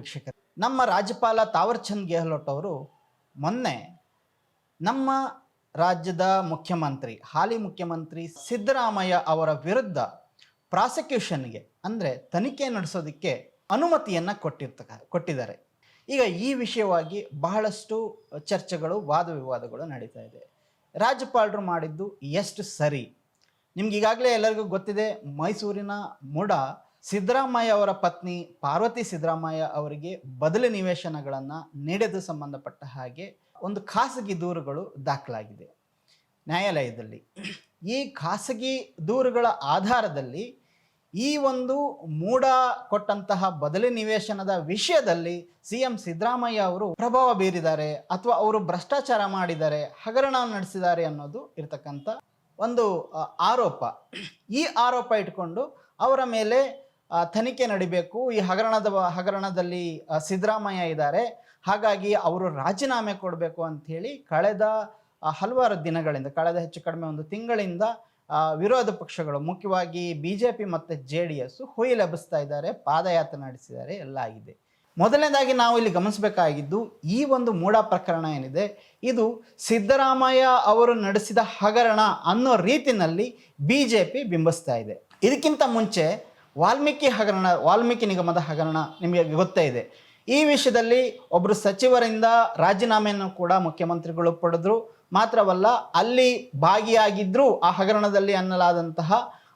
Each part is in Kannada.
ವೀಕ್ಷಕರು ನಮ್ಮ ರಾಜ್ಯಪಾಲ ತಾವರ್ಚಂದ್ ಗೆಹ್ಲೋಟ್ ಅವರು ಮೊನ್ನೆ ನಮ್ಮ ರಾಜ್ಯದ ಮುಖ್ಯಮಂತ್ರಿ, ಹಾಲಿ ಮುಖ್ಯಮಂತ್ರಿ ಸಿದ್ದರಾಮಯ್ಯ ಅವರ ವಿರುದ್ಧ ಪ್ರಾಸಿಕ್ಯೂಷನ್ಗೆ, ಅಂದರೆ ತನಿಖೆ ನಡೆಸೋದಕ್ಕೆ ಅನುಮತಿಯನ್ನು ಕೊಟ್ಟಿರ್ತಕ್ಕ ಕೊಟ್ಟಿದ್ದಾರೆ. ಈಗ ಈ ವಿಷಯವಾಗಿ ಬಹಳಷ್ಟು ಚರ್ಚೆಗಳು, ವಾದ ವಿವಾದಗಳು ನಡೀತಾ ಇದೆ. ರಾಜ್ಯಪಾಲರು ಮಾಡಿದ್ದು ಎಷ್ಟು ಸರಿ? ನಿಮ್ಗೆ ಈಗಾಗಲೇ ಎಲ್ಲರಿಗೂ ಗೊತ್ತಿದೆ, ಮೈಸೂರಿನ ಮುಡ ಸಿದ್ದರಾಮಯ್ಯ ಅವರ ಪತ್ನಿ ಪಾರ್ವತಿ ಸಿದ್ದರಾಮಯ್ಯ ಅವರಿಗೆ ಬದಲಿ ನಿವೇಶನಗಳನ್ನು ನೀಡೋದು ಸಂಬಂಧಪಟ್ಟ ಹಾಗೆ ಒಂದು ಖಾಸಗಿ ದೂರುಗಳು ದಾಖಲಾಗಿದೆ. ನ್ಯಾಯಾಲಯದಲ್ಲಿ ಈ ಖಾಸಗಿ ದೂರುಗಳ ಆಧಾರದಲ್ಲಿ ಈ ಒಂದು ಮೂಡ ಕೊಟ್ಟಂತಹ ಬದಲಿ ನಿವೇಶನದ ವಿಷಯದಲ್ಲಿ ಸಿ ಎಂ ಸಿದ್ದರಾಮಯ್ಯ ಅವರು ಪ್ರಭಾವ ಬೀರಿದ್ದಾರೆ ಅಥವಾ ಅವರು ಭ್ರಷ್ಟಾಚಾರ ಮಾಡಿದ್ದಾರೆ, ಹಗರಣ ನಡೆಸಿದ್ದಾರೆ ಅನ್ನೋದು ಇರತಕ್ಕಂಥ ಒಂದು ಆರೋಪ. ಈ ಆರೋಪ ಇಟ್ಕೊಂಡು ಅವರ ಮೇಲೆ ತನಿಖೆ ನಡಿಬೇಕು. ಈ ಹಗರಣದ ಹಗರಣದಲ್ಲಿ ಸಿದ್ದರಾಮಯ್ಯ ಇದ್ದಾರೆ. ಹಾಗಾಗಿ ಅವರು ರಾಜೀನಾಮೆ ಕೊಡಬೇಕು ಅಂಥೇಳಿ ಕಳೆದ ಹಲವಾರು ದಿನಗಳಿಂದ, ಕಳೆದ ಹೆಚ್ಚು ಕಡಿಮೆ ಒಂದು ತಿಂಗಳಿಂದ ವಿರೋಧ ಪಕ್ಷಗಳು, ಮುಖ್ಯವಾಗಿ ಬಿ ಜೆ ಪಿ ಮತ್ತು ಜೆ ಡಿ ಎಸ್ ಹುಯಿಲೆಬ್ಬಿಸ್ತಾ ಇದ್ದಾರೆ, ಪಾದಯಾತ್ರೆ ನಡೆಸಿದ್ದಾರೆ, ಎಲ್ಲ ಆಗಿದೆ. ಮೊದಲನೇದಾಗಿ ನಾವು ಇಲ್ಲಿ ಗಮನಿಸಬೇಕಾಗಿದ್ದು, ಈ ಒಂದು ಮೂಡ ಪ್ರಕರಣ ಏನಿದೆ, ಇದು ಸಿದ್ದರಾಮಯ್ಯ ಅವರು ನಡೆಸಿದ ಹಗರಣ ಅನ್ನೋ ರೀತಿನಲ್ಲಿ ಬಿ ಜೆ ಪಿ ಬಿಂಬಿಸ್ತಾ ಇದೆ. ಇದಕ್ಕಿಂತ ಮುಂಚೆ ವಾಲ್ಮೀಕಿ ಹಗರಣ, ವಾಲ್ಮೀಕಿ ನಿಗಮದ ಹಗರಣ ನಿಮಗೆ ಗೊತ್ತೇ ಇದೆ. ಈ ವಿಷಯದಲ್ಲಿ ಒಬ್ಬರು ಸಚಿವರಿಂದ ರಾಜೀನಾಮೆಯನ್ನು ಕೂಡ ಮುಖ್ಯಮಂತ್ರಿಗಳು ಪಡೆದ್ರು. ಮಾತ್ರವಲ್ಲ, ಅಲ್ಲಿ ಭಾಗಿಯಾಗಿದ್ದರೂ ಆ ಹಗರಣದಲ್ಲಿ ಅನ್ನಲಾದಂತಹ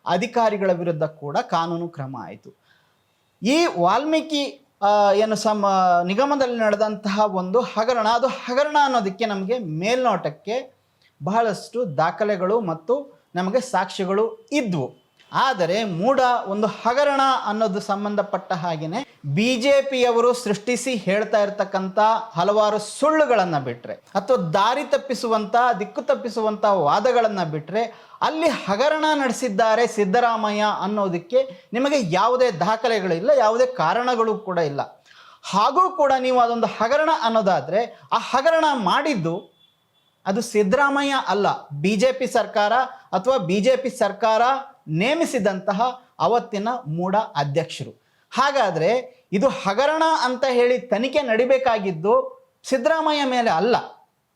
ಅಧಿಕಾರಿಗಳ ವಿರುದ್ಧ ಕೂಡ ಕಾನೂನು ಕ್ರಮ ಆಯಿತು. ಈ ವಾಲ್ಮೀಕಿ ಏನು ಸಮ, ನಿಗಮದಲ್ಲಿ ನಡೆದಂತಹ ಒಂದು ಹಗರಣ, ಅದು ಹಗರಣ ಅನ್ನೋದಕ್ಕೆ ನಮಗೆ ಮೇಲ್ನೋಟಕ್ಕೆ ಬಹಳಷ್ಟು ದಾಖಲೆಗಳು ಮತ್ತು ನಮಗೆ ಸಾಕ್ಷ್ಯಗಳು ಇದ್ವು. ಆದರೆ ಮೂಡ ಒಂದು ಹಗರಣ ಅನ್ನೋದು ಸಂಬಂಧಪಟ್ಟ ಹಾಗೆಯೇ ಬಿ ಜೆ ಪಿಯವರು ಸೃಷ್ಟಿಸಿ ಹೇಳ್ತಾ ಇರ್ತಕ್ಕಂಥ ಹಲವಾರು ಸುಳ್ಳುಗಳನ್ನು ಬಿಟ್ಟರೆ ಅಥವಾ ದಾರಿ ತಪ್ಪಿಸುವಂಥ, ದಿಕ್ಕು ತಪ್ಪಿಸುವಂಥ ವಾದಗಳನ್ನು ಬಿಟ್ಟರೆ ಅಲ್ಲಿ ಹಗರಣ ನಡೆಸಿದ್ದಾರೆ ಸಿದ್ದರಾಮಯ್ಯ ಅನ್ನೋದಕ್ಕೆ ನಿಮಗೆ ಯಾವುದೇ ದಾಖಲೆಗಳಿಲ್ಲ ಯಾವುದೇ ಕಾರಣಗಳು ಕೂಡ ಇಲ್ಲ. ಹಾಗೂ ಕೂಡ ನೀವು ಅದೊಂದು ಹಗರಣ ಅನ್ನೋದಾದರೆ ಆ ಹಗರಣ ಮಾಡಿದ್ದು ಅದು ಸಿದ್ದರಾಮಯ್ಯ ಅಲ್ಲ ಬಿ ಜೆ ಪಿ ಸರ್ಕಾರ ಅಥವಾ ಬಿ ಜೆ ಪಿ ಸರ್ಕಾರ ನೇಮಿಸಿದಂತಹ ಅವತ್ತಿನ ಮೂಡ ಅಧ್ಯಕ್ಷರು. ಹಾಗಾದರೆ ಇದು ಹಗರಣ ಅಂತ ಹೇಳಿ ತನಿಖೆ ನಡಿಬೇಕಾಗಿದ್ದು ಸಿದ್ದರಾಮಯ್ಯ ಮೇಲೆ ಅಲ್ಲ,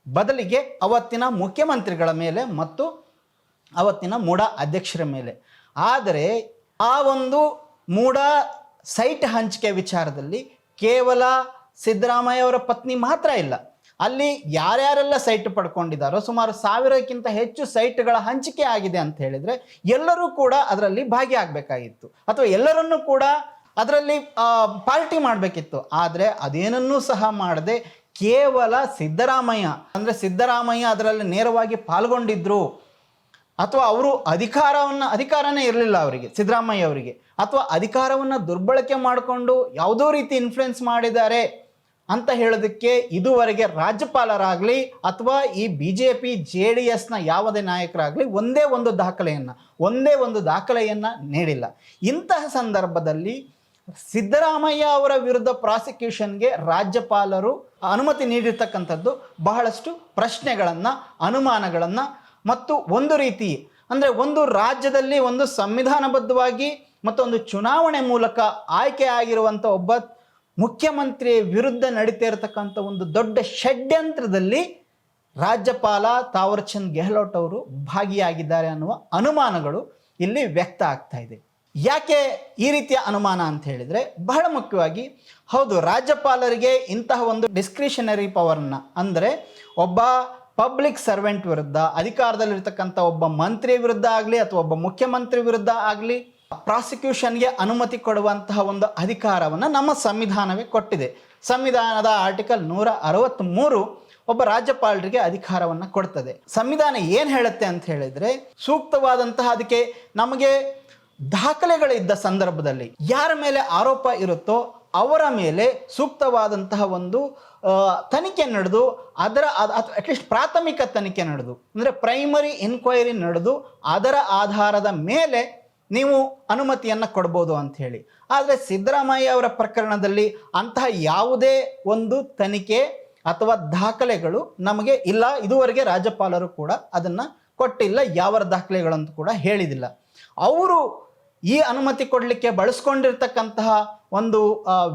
ಬದಲಿಗೆ ಅವತ್ತಿನ ಮುಖ್ಯಮಂತ್ರಿಗಳ ಮೇಲೆ ಮತ್ತು ಅವತ್ತಿನ ಮೂಡ ಅಧ್ಯಕ್ಷರ ಮೇಲೆ. ಆದರೆ ಆ ಒಂದು ಮೂಡ ಸೈಟ್ ಹಂಚಿಕೆ ವಿಚಾರದಲ್ಲಿ ಕೇವಲ ಸಿದ್ದರಾಮಯ್ಯ ಅವರ ಪತ್ನಿ ಮಾತ್ರ ಇಲ್ಲ. ಅಲ್ಲಿ ಯಾರ್ಯಾರೆಲ್ಲ ಸೈಟ್ ಪಡ್ಕೊಂಡಿದ್ದಾರೋ ಸುಮಾರು ಸಾವಿರಕ್ಕಿಂತ ಹೆಚ್ಚು ಸೈಟ್ಗಳ ಹಂಚಿಕೆ ಆಗಿದೆ ಅಂತ ಹೇಳಿದರೆ ಎಲ್ಲರೂ ಕೂಡ ಅದರಲ್ಲಿ ಭಾಗಿಯಾಗಬೇಕಾಗಿತ್ತು. ಅಥವಾ ಎಲ್ಲರನ್ನೂ ಕೂಡ ಅದರಲ್ಲಿ ಪಾರ್ಟಿ ಮಾಡಬೇಕಿತ್ತು. ಆದರೆ ಅದೇನನ್ನೂ ಸಹ ಮಾಡದೆ ಕೇವಲ ಸಿದ್ದರಾಮಯ್ಯ, ಅಂದರೆ ಸಿದ್ದರಾಮಯ್ಯ ಅದರಲ್ಲಿ ನೇರವಾಗಿ ಪಾಲ್ಗೊಂಡಿದ್ರು. ಅಥವಾ ಅವರು ಅಧಿಕಾರವನ್ನು, ಅಧಿಕಾರನೇ ಇರಲಿಲ್ಲ ಅವರಿಗೆ, ಸಿದ್ದರಾಮಯ್ಯ ಅವರಿಗೆ. ಅಥವಾ ಅಧಿಕಾರವನ್ನು ದುರ್ಬಳಕೆ ಮಾಡಿಕೊಂಡು ಯಾವುದೋ ರೀತಿ ಇನ್ಫ್ಲುಯೆನ್ಸ್ ಮಾಡಿದ್ದಾರೆ. ಅಂತ ಹೇಳೋದಕ್ಕೆ ಇದುವರೆಗೆ ರಾಜ್ಯಪಾಲರಾಗಲಿ ಅಥವಾ ಈ B J P J D ಎಸ್ನ ಯಾವುದೇ ನಾಯಕರಾಗಲಿ ಒಂದೇ ಒಂದು ದಾಖಲೆಯನ್ನು, ಒಂದೇ ಒಂದು ದಾಖಲೆಯನ್ನು ನೀಡಿಲ್ಲ. ಇಂತಹ ಸಂದರ್ಭದಲ್ಲಿ ಸಿದ್ದರಾಮಯ್ಯ ಅವರ ವಿರುದ್ಧ ಪ್ರಾಸಿಕ್ಯೂಷನ್ಗೆ ರಾಜ್ಯಪಾಲರು ಅನುಮತಿ ನೀಡಿರ್ತಕ್ಕಂಥದ್ದು ಬಹಳಷ್ಟು ಪ್ರಶ್ನೆಗಳನ್ನು, ಅನುಮಾನಗಳನ್ನು ಮತ್ತು ಒಂದು ರೀತಿ ಅಂದರೆ ಒಂದು ರಾಜ್ಯದಲ್ಲಿ ಒಂದು ಸಂವಿಧಾನಬದ್ಧವಾಗಿ ಮತ್ತೊಂದು ಚುನಾವಣೆ ಮೂಲಕ ಆಯ್ಕೆ ಆಗಿರುವಂಥ ಒಬ್ಬ ಮುಖ್ಯಮಂತ್ರಿ ವಿರುದ್ಧ ನಡೀತಾ ಇರತಕ್ಕಂಥ ಒಂದು ದೊಡ್ಡ ಷಡ್ಯಂತ್ರದಲ್ಲಿ ರಾಜ್ಯಪಾಲ ತಾವರ್ಚಂದ್ ಗೆಹ್ಲೋಟ್ ಅವರು ಭಾಗಿಯಾಗಿದ್ದಾರೆ ಅನ್ನುವ ಅನುಮಾನಗಳು ಇಲ್ಲಿ ವ್ಯಕ್ತ ಆಗ್ತಾ ಇದೆ. ಯಾಕೆ ಈ ರೀತಿಯ ಅನುಮಾನ ಅಂತ ಹೇಳಿದರೆ ಬಹಳ ಮುಖ್ಯವಾಗಿ ಹೌದು ರಾಜ್ಯಪಾಲರಿಗೆ ಇಂತಹ ಒಂದು ಡಿಸ್ಕ್ರಿಷನರಿ ಪವರ್ನ ಅಂದರೆ ಒಬ್ಬ ಪಬ್ಲಿಕ್ ಸರ್ವೆಂಟ್ ವಿರುದ್ಧ ಅಧಿಕಾರದಲ್ಲಿರ್ತಕ್ಕಂಥ ಒಬ್ಬ ಮಂತ್ರಿ ವಿರುದ್ಧ ಆಗಲಿ ಅಥವಾ ಒಬ್ಬ ಮುಖ್ಯಮಂತ್ರಿ ವಿರುದ್ಧ ಆಗಲಿ ಪ್ರಾಸಿಕ್ಯೂಷನ್ಗೆ ಅನುಮತಿ ಕೊಡುವಂತಹ ಒಂದು ಅಧಿಕಾರವನ್ನು ನಮ್ಮ ಸಂವಿಧಾನವೇ ಕೊಟ್ಟಿದೆ. ಸಂವಿಧಾನದ ಆರ್ಟಿಕಲ್ ನೂರ ಅರವತ್ತ್ಮೂರು ಒಬ್ಬ ರಾಜ್ಯಪಾಲರಿಗೆ ಅಧಿಕಾರವನ್ನು ಕೊಡ್ತದೆ. ಸಂವಿಧಾನ ಏನು ಹೇಳುತ್ತೆ ಅಂತ ಹೇಳಿದರೆ, ಸೂಕ್ತವಾದಂತಹ ಅದಕ್ಕೆ ನಮಗೆ ದಾಖಲೆಗಳಿದ್ದ ಸಂದರ್ಭದಲ್ಲಿ ಯಾರ ಮೇಲೆ ಆರೋಪ ಇರುತ್ತೋ ಅವರ ಮೇಲೆ ಸೂಕ್ತವಾದಂತಹ ಒಂದು ತನಿಖೆ ನಡೆದು ಅದರ ಅಟ್ಲೀಸ್ಟ್ ಪ್ರಾಥಮಿಕ ತನಿಖೆ ನಡೆದು, ಅಂದರೆ ಪ್ರೈಮರಿ ಎನ್ಕ್ವೈರಿ ನಡೆದು ಅದರ ಆಧಾರದ ಮೇಲೆ ನೀವು ಅನುಮತಿಯನ್ನು ಕೊಡ್ಬೋದು ಹೇಳಿ. ಆದರೆ ಸಿದ್ದರಾಮಯ್ಯ ಅವರ ಪ್ರಕರಣದಲ್ಲಿ ಅಂತಹ ಯಾವುದೇ ಒಂದು ತನಿಖೆ ಅಥವಾ ದಾಖಲೆಗಳು ನಮಗೆ ಇಲ್ಲ. ಇದುವರೆಗೆ ರಾಜ್ಯಪಾಲರು ಕೂಡ ಅದನ್ನು ಕೊಟ್ಟಿಲ್ಲ. ಯಾವ ದಾಖಲೆಗಳಂತೂ ಕೂಡ ಹೇಳಿದಿಲ್ಲ. ಅವರು ಈ ಅನುಮತಿ ಕೊಡಲಿಕ್ಕೆ ಬಳಸ್ಕೊಂಡಿರ್ತಕ್ಕಂತಹ ಒಂದು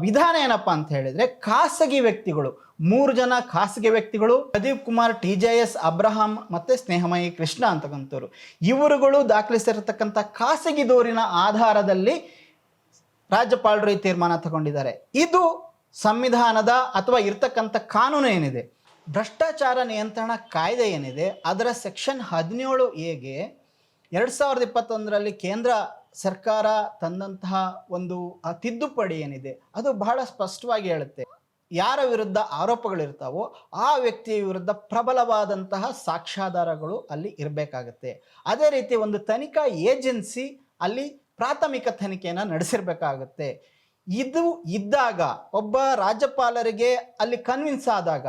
ವಿಧಾನ ಏನಪ್ಪ ಅಂತ ಹೇಳಿದ್ರೆ ಖಾಸಗಿ ವ್ಯಕ್ತಿಗಳು, ಮೂರು ಜನ ಖಾಸಗಿ ವ್ಯಕ್ತಿಗಳು, Pradeep Kumar, T J S, Abraham ಮತ್ತೆ ಸ್ನೇಹಮಯಿ ಕೃಷ್ಣ ಅಂತಕ್ಕಂಥವ್ರು ಇವರುಗಳು ದಾಖಲಿಸಿರತಕ್ಕಂಥ ಖಾಸಗಿ ದೂರಿನ ಆಧಾರದಲ್ಲಿ ರಾಜ್ಯಪಾಲರು ಈ ತೀರ್ಮಾನ ತಗೊಂಡಿದ್ದಾರೆ. ಇದು ಸಂವಿಧಾನದ ಅಥವಾ ಇರತಕ್ಕಂಥ ಕಾನೂನು ಏನಿದೆ? ಭ್ರಷ್ಟಾಚಾರ ನಿಯಂತ್ರಣ ಕಾಯ್ದೆ ಏನಿದೆ? ಅದರ ಸೆಕ್ಷನ್ ಹದಿನೇಳು ಎಗೆ ಎರಡು ಸಾವಿರದ ಇಪ್ಪತ್ತೊಂದರಲ್ಲಿ ಕೇಂದ್ರ ಸರ್ಕಾರ ತಂದಂತಹ ಒಂದು ತಿದ್ದುಪಡಿ ಏನಿದೆ, ಅದು ಬಹಳ ಸ್ಪಷ್ಟವಾಗಿ ಹೇಳುತ್ತೆ. ಯಾರ ವಿರುದ್ಧ ಆರೋಪಗಳಿರ್ತಾವೋ ಆ ವ್ಯಕ್ತಿಯ ವಿರುದ್ಧ ಪ್ರಬಲವಾದಂತಹ ಸಾಕ್ಷ್ಯಾಧಾರಗಳು ಅಲ್ಲಿ ಇರಬೇಕಾಗತ್ತೆ. ಅದೇ ರೀತಿ ಒಂದು ತನಿಖಾ ಏಜೆನ್ಸಿ ಅಲ್ಲಿ ಪ್ರಾಥಮಿಕ ತನಿಖೆಯನ್ನು ನಡೆಸಿರ್ಬೇಕಾಗತ್ತೆ. ಇದು ಇದ್ದಾಗ, ಒಬ್ಬ ರಾಜ್ಯಪಾಲರಿಗೆ ಅಲ್ಲಿ ಕನ್ವಿನ್ಸ್ ಆದಾಗ,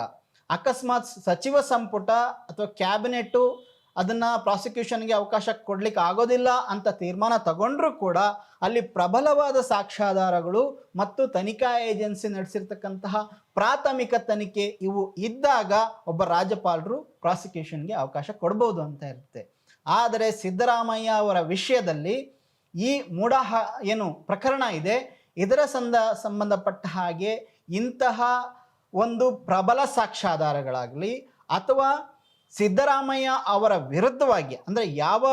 ಅಕಸ್ಮಾತ್ ಸಚಿವ ಸಂಪುಟ ಅಥವಾ ಕ್ಯಾಬಿನೆಟ್ಟು ಅದನ್ನ ಪ್ರಾಸಿಕ್ಯೂಷನ್ಗೆ ಅವಕಾಶ ಕೊಡಲಿಕ್ಕೆ ಆಗೋದಿಲ್ಲ ಅಂತ ತೀರ್ಮಾನ ತಗೊಂಡ್ರೂ ಕೂಡ ಅಲ್ಲಿ ಪ್ರಬಲವಾದ ಸಾಕ್ಷ್ಯಾಧಾರಗಳು ಮತ್ತು ತನಿಖಾ ಏಜೆನ್ಸಿ ನಡೆಸಿರ್ತಕ್ಕಂತಹ ಪ್ರಾಥಮಿಕ ತನಿಖೆ ಇವು ಇದ್ದಾಗ ಒಬ್ಬ ರಾಜ್ಯಪಾಲರು ಪ್ರಾಸಿಕ್ಯೂಷನ್ಗೆ ಅವಕಾಶ ಕೊಡ್ಬೋದು ಅಂತ ಇರುತ್ತೆ. ಆದರೆ ಸಿದ್ದರಾಮಯ್ಯ ಅವರ ವಿಷಯದಲ್ಲಿ ಈ ಮೂಢ ಏನು ಪ್ರಕರಣ ಇದೆ, ಇದರ ಸಂದ, ಸಂಬಂಧಪಟ್ಟ ಹಾಗೆ ಇಂತಹ ಒಂದು ಪ್ರಬಲ ಸಾಕ್ಷ್ಯಾಧಾರಗಳಾಗಲಿ ಅಥವಾ ಸಿದ್ದರಾಮಯ್ಯ ಅವರ ವಿರುದ್ಧವಾಗಿ, ಅಂದರೆ ಯಾವ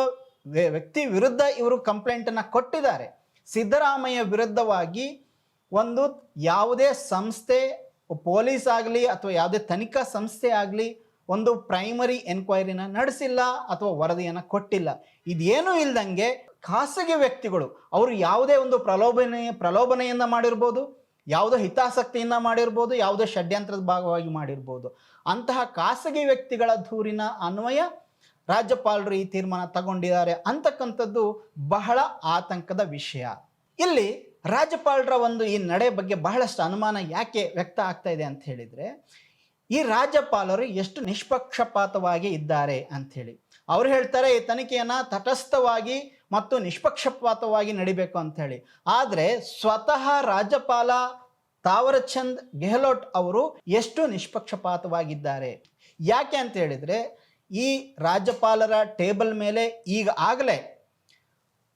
ವ್ಯ- ವ್ಯಕ್ತಿ ವಿರುದ್ಧ ಇವರು ಕಂಪ್ಲೇಂಟನ್ನು ಕೊಟ್ಟಿದ್ದಾರೆ, ಸಿದ್ದರಾಮಯ್ಯ ವಿರುದ್ಧವಾಗಿ ಒಂದು ಯಾವುದೇ ಸಂಸ್ಥೆ, ಪೊಲೀಸ್ ಆಗಲಿ ಅಥವಾ ಯಾವುದೇ ತನಿಖಾ ಸಂಸ್ಥೆ ಆಗಲಿ ಒಂದು ಪ್ರೈಮರಿ ಎನ್ಕ್ವೈರಿನ ನಡೆಸಿಲ್ಲ ಅಥವಾ ವರದಿಯನ್ನು ಕೊಟ್ಟಿಲ್ಲ. ಇದೇನೂ ಇಲ್ದಂಗೆ ಖಾಸಗಿ ವ್ಯಕ್ತಿಗಳು, ಅವರು ಯಾವುದೇ ಒಂದು ಪ್ರಲೋಭನೆ ಪ್ರಲೋಭನೆಯಿಂದ ಮಾಡಿರ್ಬೋದು ಯಾವುದೋ ಹಿತಾಸಕ್ತಿಯಿಂದ ಮಾಡಿರ್ಬೋದು, ಯಾವುದೋ ಷಡ್ಯಂತ್ರದ ಭಾಗವಾಗಿ ಮಾಡಿರ್ಬೋದು. ಅಂತಹ ಖಾಸಗಿ ವ್ಯಕ್ತಿಗಳ ದೂರಿನ ಅನ್ವಯ ರಾಜ್ಯಪಾಲರು ಈ ತೀರ್ಮಾನ ತಗೊಂಡಿದ್ದಾರೆ ಅಂತಕ್ಕಂಥದ್ದು ಬಹಳ ಆತಂಕದ ವಿಷಯ. ಇಲ್ಲಿ ರಾಜ್ಯಪಾಲರ ಒಂದು ಈ ನಡೆ ಬಗ್ಗೆ ಬಹಳಷ್ಟು ಅನುಮಾನ ಯಾಕೆ ವ್ಯಕ್ತ ಆಗ್ತಾ ಇದೆ ಅಂತ ಹೇಳಿದ್ರೆ, ಈ ರಾಜ್ಯಪಾಲರು ಎಷ್ಟು ನಿಷ್ಪಕ್ಷಪಾತವಾಗಿ ಇದ್ದಾರೆ ಅಂಥೇಳಿ ಅವ್ರು ಹೇಳ್ತಾರೆ, ಈ ತನಿಖೆಯನ್ನು ತಟಸ್ಥವಾಗಿ ಮತ್ತು ನಿಷ್ಪಕ್ಷಪಾತವಾಗಿ ನಡಿಬೇಕು ಅಂತ ಹೇಳಿ. ಆದರೆ ಸ್ವತಃ ರಾಜ್ಯಪಾಲ ತಾವರಚಂದ್ ಗೆಹ್ಲೋಟ್ ಅವರು ಎಷ್ಟು ನಿಷ್ಪಕ್ಷಪಾತವಾಗಿದ್ದಾರೆ? ಯಾಕೆ ಅಂತ ಹೇಳಿದ್ರೆ, ಈ ರಾಜ್ಯಪಾಲರ ಟೇಬಲ್ ಮೇಲೆ ಈಗ ಆಗಲೇ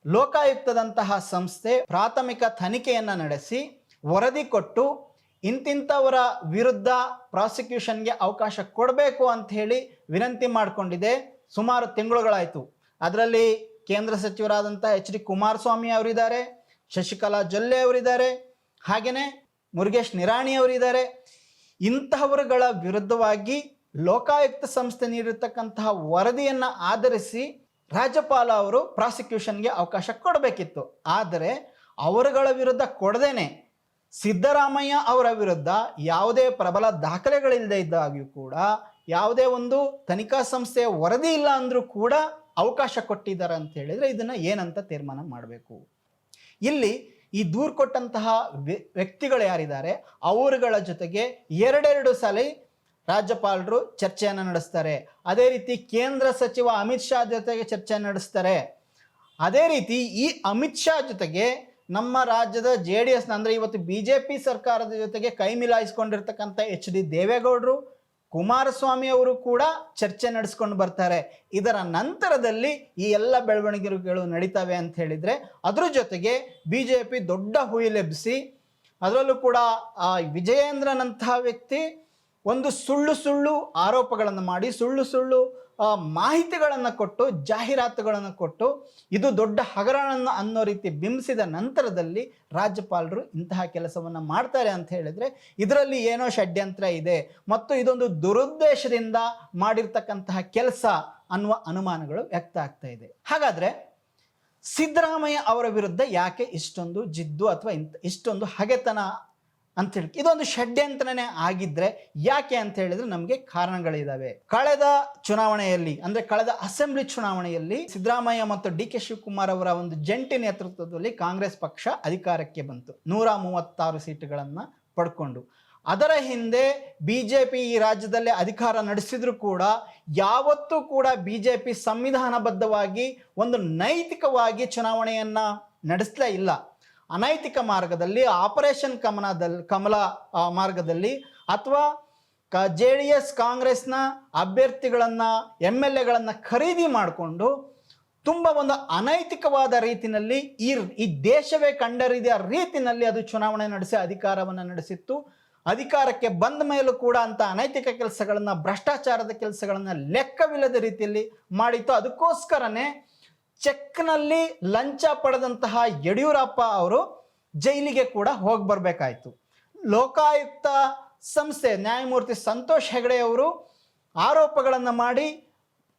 ಲೋಕಾಯುಕ್ತದಂತಹ ಸಂಸ್ಥೆ ಪ್ರಾಥಮಿಕ ತನಿಖೆಯನ್ನು ನಡೆಸಿ ವರದಿ ಕೊಟ್ಟು ಇಂತಿಂಥವರ ವಿರುದ್ಧ ಪ್ರಾಸಿಕ್ಯೂಷನ್ಗೆ ಅವಕಾಶ ಕೊಡಬೇಕು ಅಂತ ಹೇಳಿ ವಿನಂತಿ ಮಾಡಿಕೊಂಡಿದೆ. ಸುಮಾರು ತಿಂಗಳುಗಳಾಯಿತು. ಅದರಲ್ಲಿ ಕೇಂದ್ರ ಸಚಿವರಾದಂಥ ಎಚ್ ಡಿ ಕುಮಾರಸ್ವಾಮಿ ಅವರಿದ್ದಾರೆ, ಶಶಿಕಲಾ ಜೊಲ್ಲೆ ಅವರಿದ್ದಾರೆ ಹಾಗೆಯೇ ಮುರುಗೇಶ್ ನಿರಾಣಿ ಅವರಿದ್ದಾರೆ. ಇಂತಹವರುಗಳ ವಿರುದ್ಧವಾಗಿ ಲೋಕಾಯುಕ್ತ ಸಂಸ್ಥೆ ನೀಡಿರ್ತಕ್ಕಂತಹ ವರದಿಯನ್ನು ಆಧರಿಸಿ ರಾಜ್ಯಪಾಲ ಅವರು ಪ್ರಾಸಿಕ್ಯೂಷನ್ಗೆ ಅವಕಾಶ ಕೊಡಬೇಕಿತ್ತು. ಆದರೆ ಅವರುಗಳ ವಿರುದ್ಧ ಕೊಡದೇನೆ. ಸಿದ್ದರಾಮಯ್ಯ ಅವರ ವಿರುದ್ಧ ಯಾವುದೇ ಪ್ರಬಲ ದಾಖಲೆಗಳಿಲ್ಲದೆ ಇದ್ದಾಗ್ಯೂ ಕೂಡ, ಯಾವುದೇ ಒಂದು ತನಿಖಾ ಸಂಸ್ಥೆಯ ವರದಿ ಇಲ್ಲ ಅಂದರೂ ಕೂಡ ಅವಕಾಶ ಕೊಟ್ಟಿದ್ದಾರೆ ಅಂತ ಹೇಳಿದ್ರೆ ಇದನ್ನ ಏನಂತ ತೀರ್ಮಾನ ಮಾಡಬೇಕು. ಇಲ್ಲಿ ಈ ದೂರು ಕೊಟ್ಟಂತಹ ವ್ಯ- ವ್ಯಕ್ತಿಗಳು ಯಾರಿದ್ದಾರೆ? ಅವರುಗಳ ಜೊತೆಗೆ ಎರಡೆರಡು ಸಲ ರಾಜ್ಯಪಾಲರು ಚರ್ಚೆಯನ್ನು ನಡೆಸ್ತಾರೆ. ಅದೇ ರೀತಿ ಕೇಂದ್ರ ಸಚಿವ ಅಮಿತ್ ಶಾ ಜೊತೆಗೆ ಚರ್ಚೆ ನಡೆಸ್ತಾರೆ. ಅದೇ ರೀತಿ ಈ ಅಮಿತ್ ಶಾ ಜೊತೆಗೆ ನಮ್ಮ ರಾಜ್ಯದ ಜೆ ಡಿ ಎಸ್ನ ಅಂದರೆ ಇವತ್ತು ಬಿ ಜೆ ಪಿ ಸರ್ಕಾರದ ಜೊತೆಗೆ ಕೈ ಮಿಲಾಯಿಸ್ಕೊಂಡಿರ್ತಕ್ಕಂಥ ಎಚ್ ಡಿ ದೇವೇಗೌಡರು ಕುಮಾರಸ್ವಾಮಿ ಅವರು ಕೂಡ ಚರ್ಚೆ ನಡೆಸ್ಕೊಂಡು ಬರ್ತಾರೆ. ಇದರ ನಂತರದಲ್ಲಿ ಈ ಎಲ್ಲ ಬೆಳವಣಿಗೆಗಳು ನಡೀತವೆ ಅಂತ ಹೇಳಿದ್ರೆ, ಅದ್ರ ಜೊತೆಗೆ ಬಿ ಜೆ ಪಿ ದೊಡ್ಡ ಹುಯಿಲೆಬ್ಬಿಸಿ ಅದರಲ್ಲೂ ಕೂಡ, ಆ, ವಿಜಯೇಂದ್ರನಂತಹ ವ್ಯಕ್ತಿ ಒಂದು ಸುಳ್ಳು ಸುಳ್ಳು ಆರೋಪಗಳನ್ನು ಮಾಡಿ ಸುಳ್ಳು ಸುಳ್ಳು ಮಾಹಿತಿಗಳನ್ನು ಕೊಟ್ಟು, ಜಾಹೀರಾತುಗಳನ್ನು ಕೊಟ್ಟು, ಇದು ದೊಡ್ಡ ಹಗರಣವನ್ನು ಅನ್ನೋ ರೀತಿ ಬಿಂಬಿಸಿದ ನಂತರದಲ್ಲಿ ರಾಜ್ಯಪಾಲರು ಇಂತಹ ಕೆಲಸವನ್ನು ಮಾಡ್ತಾರೆ ಅಂತ ಹೇಳಿದರೆ, ಇದರಲ್ಲಿ ಏನೋ ಷಡ್ಯಂತ್ರ ಇದೆ, ಮತ್ತು ಇದೊಂದು ದುರುದ್ದೇಶದಿಂದ ಮಾಡಿರ್ತಕ್ಕಂತಹ ಕೆಲಸ ಅನ್ನುವ ಅನುಮಾನಗಳು ವ್ಯಕ್ತ ಆಗ್ತಾ ಇದೆ. ಹಾಗಾದರೆ, ಸಿದ್ದರಾಮಯ್ಯ ಅವರ ವಿರುದ್ಧ ಯಾಕೆ ಇಷ್ಟೊಂದು ಜಿದ್ದು ಅಥವಾ ಇಷ್ಟೊಂದು ಹಗೆತನ ಅಂತ ಹೇಳಿ ಇದೊಂದು ಷಡ್ಯಂತ್ರನೇ ಆಗಿದ್ರೆ ಯಾಕೆ ಅಂತ ಹೇಳಿದ್ರೆ ನಮಗೆ ಕಾರಣಗಳಿದಾವೆ. ಕಳೆದ ಚುನಾವಣೆಯಲ್ಲಿ, ಅಂದ್ರೆ ಕಳೆದ ಅಸೆಂಬ್ಲಿ ಚುನಾವಣೆಯಲ್ಲಿ ಸಿದ್ದರಾಮಯ್ಯ ಮತ್ತು ಡಿ ಕೆ ಶಿವಕುಮಾರ್ ಅವರ ಒಂದು ಜಂಟಿ ನೇತೃತ್ವದಲ್ಲಿ ಕಾಂಗ್ರೆಸ್ ಪಕ್ಷ ಅಧಿಕಾರಕ್ಕೆ ಬಂತು. ನೂರ ಮೂವತ್ತಾರು ಸೀಟುಗಳನ್ನು ಪಡ್ಕೊಂಡು. ಅದರ ಹಿಂದೆ ಬಿ ಜೆ ಪಿ ಈ ರಾಜ್ಯದಲ್ಲಿ ಅಧಿಕಾರ ನಡೆಸಿದ್ರು ಕೂಡ ಯಾವತ್ತೂ ಕೂಡ ಬಿ ಜೆ ಪಿ ಸಂವಿಧಾನಬದ್ಧವಾಗಿ ಒಂದು ನೈತಿಕವಾಗಿ ಚುನಾವಣೆಯನ್ನ ನಡೆಸಲೇ ಇಲ್ಲ. ಅನೈತಿಕ ಮಾರ್ಗದಲ್ಲಿ, ಆಪರೇಷನ್ ಕಮಲದಲ್ಲಿ ಕಮಲ ಮಾರ್ಗದಲ್ಲಿ ಅಥವಾ ಕ, ಜೆ ಡಿ ಎಸ್ ಕಾಂಗ್ರೆಸ್ನ ಅಭ್ಯರ್ಥಿಗಳನ್ನು ಎಂ ಎಲ್ ಎಗಳನ್ನು ಖರೀದಿ ಮಾಡಿಕೊಂಡು ತುಂಬ ಒಂದು ಅನೈತಿಕವಾದ ರೀತಿಯಲ್ಲಿ ಈ ಈ ದೇಶವೇ ಕಂಡರಿದ ರೀತಿನಲ್ಲಿ ಅದು ಚುನಾವಣೆ ನಡೆಸಿ ಅಧಿಕಾರವನ್ನು ನಡೆಸಿತ್ತು. ಅಧಿಕಾರಕ್ಕೆ ಬಂದ ಮೇಲೂ ಕೂಡ ಅಂತ ಅನೈತಿಕ ಕೆಲಸಗಳನ್ನು, ಭ್ರಷ್ಟಾಚಾರದ ಕೆಲಸಗಳನ್ನು ಲೆಕ್ಕವಿಲ್ಲದ ರೀತಿಯಲ್ಲಿ ಮಾಡಿತ್ತು. ಅದಕ್ಕೋಸ್ಕರನೇ ಚೆಕ್ನಲ್ಲಿ ಲಂಚ ಪಡೆದಂತಹ ಯಡಿಯೂರಪ್ಪ ಅವರು ಜೈಲಿಗೆ ಕೂಡ ಹೋಗಿ ಬರಬೇಕಾಯಿತು. ಲೋಕಾಯುಕ್ತ ಸಂಸ್ಥೆ ನ್ಯಾಯಮೂರ್ತಿ ಸಂತೋಷ್ ಹೆಗಡೆ ಅವರು ಆರೋಪಗಳನ್ನು ಮಾಡಿ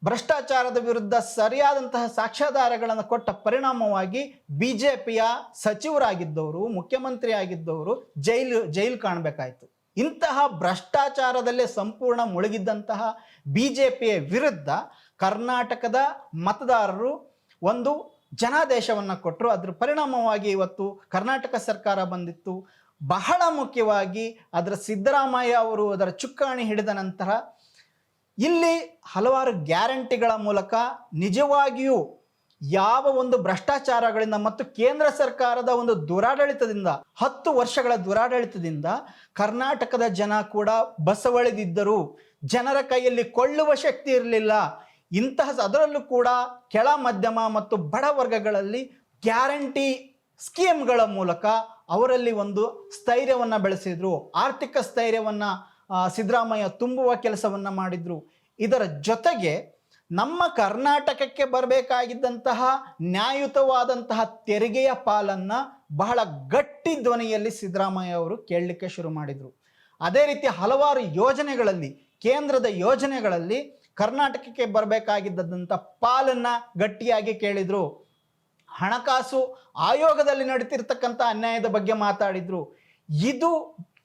ಭ್ರಷ್ಟಾಚಾರದ ವಿರುದ್ಧ ಸರಿಯಾದಂತಹ ಸಾಕ್ಷ್ಯಾಧಾರಗಳನ್ನು ಕೊಟ್ಟ ಪರಿಣಾಮವಾಗಿ ಬಿ ಜೆ ಪಿಯ ಸಚಿವರಾಗಿದ್ದವರು ಮುಖ್ಯಮಂತ್ರಿ ಆಗಿದ್ದವರು ಜೈಲು ಜೈಲು ಕಾಣಬೇಕಾಯಿತು. ಇಂತಹ ಭ್ರಷ್ಟಾಚಾರದಲ್ಲೇ ಸಂಪೂರ್ಣ ಮುಳುಗಿದ್ದಂತಹ ಬಿ ಜೆ ಪಿಯ ವಿರುದ್ಧ ಕರ್ನಾಟಕದ ಮತದಾರರು ಒಂದು ಜನಾದೇಶವನ್ನು ಕೊಟ್ಟರು ಅದರ ಪರಿಣಾಮವಾಗಿ ಇವತ್ತು ಕರ್ನಾಟಕ ಸರ್ಕಾರ ಬಂದಿತ್ತು. ಬಹಳ ಮುಖ್ಯವಾಗಿ ಅದರ ಸಿದ್ದರಾಮಯ್ಯ ಅವರು ಅದರ ಚುಕ್ಕಾಣಿ ಹಿಡಿದ ನಂತರ ಇಲ್ಲಿ ಹಲವಾರು ಗ್ಯಾರಂಟಿಗಳ ಮೂಲಕ ನಿಜವಾಗಿಯೂ ಯಾವ ಒಂದು ಭ್ರಷ್ಟಾಚಾರಗಳಿಂದ ಮತ್ತು ಕೇಂದ್ರ ಸರ್ಕಾರದ ಒಂದು ದುರಾಡಳಿತದಿಂದ, ಹತ್ತು ವರ್ಷಗಳ ದುರಾಡಳಿತದಿಂದ ಕರ್ನಾಟಕದ ಜನ ಕೂಡ ಬಸವಳಿದಿದ್ದರು. ಜನರ ಕೈಯಲ್ಲಿ ಕೊಳ್ಳುವ ಶಕ್ತಿ ಇರಲಿಲ್ಲ. ಇಂತಹ ಅದರಲ್ಲೂ ಕೂಡ ಕೆಳ ಮಧ್ಯಮ ಮತ್ತು ಬಡ ವರ್ಗಗಳಲ್ಲಿ ಗ್ಯಾರಂಟಿ ಸ್ಕೀಮ್ಗಳ ಮೂಲಕ ಅವರಲ್ಲಿ ಒಂದು ಸ್ಥೈರ್ಯವನ್ನು ಬೆಳೆಸಿದ್ರು. ಆರ್ಥಿಕ ಸ್ಥೈರ್ಯವನ್ನು ಸಿದ್ದರಾಮಯ್ಯ ತುಂಬುವ ಕೆಲಸವನ್ನು ಮಾಡಿದ್ರು. ಇದರ ಜೊತೆಗೆ ನಮ್ಮ ಕರ್ನಾಟಕಕ್ಕೆ ಬರಬೇಕಾಗಿದ್ದಂತಹ ನ್ಯಾಯಯುತವಾದಂತಹ ತೆರಿಗೆಯ ಪಾಲನ್ನ ಬಹಳ ಗಟ್ಟಿ ಧ್ವನಿಯಲ್ಲಿ ಸಿದ್ದರಾಮಯ್ಯ ಅವರು ಕೇಳಲಿಕ್ಕೆ ಶುರು ಮಾಡಿದರು. ಅದೇ ರೀತಿ ಹಲವಾರು ಯೋಜನೆಗಳಲ್ಲಿ, ಕೇಂದ್ರದ ಯೋಜನೆಗಳಲ್ಲಿ ಕರ್ನಾಟಕಕ್ಕೆ ಬರಬೇಕಾಗಿದ್ದಂಥ ಪಾಲನ್ನು ಗಟ್ಟಿಯಾಗಿ ಕೇಳಿದರು. ಹಣಕಾಸು ಆಯೋಗದಲ್ಲಿ ನಡೀತಿರ್ತಕ್ಕಂಥ ಅನ್ಯಾಯದ ಬಗ್ಗೆ ಮಾತಾಡಿದ್ರು. ಇದು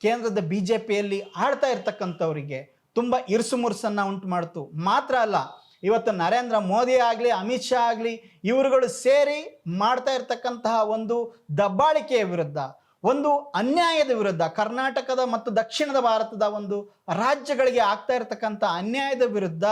ಕೇಂದ್ರದ ಬಿ ಜೆ ಪಿಯಲ್ಲಿ ಆಳ್ತಾ ಇರ್ತಕ್ಕಂಥವರಿಗೆ ತುಂಬ ಇರುಸು ಮುರುಸನ್ನು ಉಂಟು ಮಾಡ್ತು. ಮಾತ್ರ ಅಲ್ಲ, ಇವತ್ತು ನರೇಂದ್ರ ಮೋದಿ ಆಗಲಿ, ಅಮಿತ್ ಶಾ ಆಗಲಿ, ಇವರುಗಳು ಸೇರಿ ಮಾಡ್ತಾ ಇರ್ತಕ್ಕಂತಹ ಒಂದು ದಬ್ಬಾಳಿಕೆಯ ವಿರುದ್ಧ ಒಂದು ಅನ್ಯಾಯದ ವಿರುದ್ಧ ಕರ್ನಾಟಕದ ಮತ್ತು ದಕ್ಷಿಣದ ಭಾರತದ ಒಂದು ರಾಜ್ಯಗಳಿಗೆ ಆಗ್ತಾ ಇರತಕ್ಕಂಥ ಅನ್ಯಾಯದ ವಿರುದ್ಧ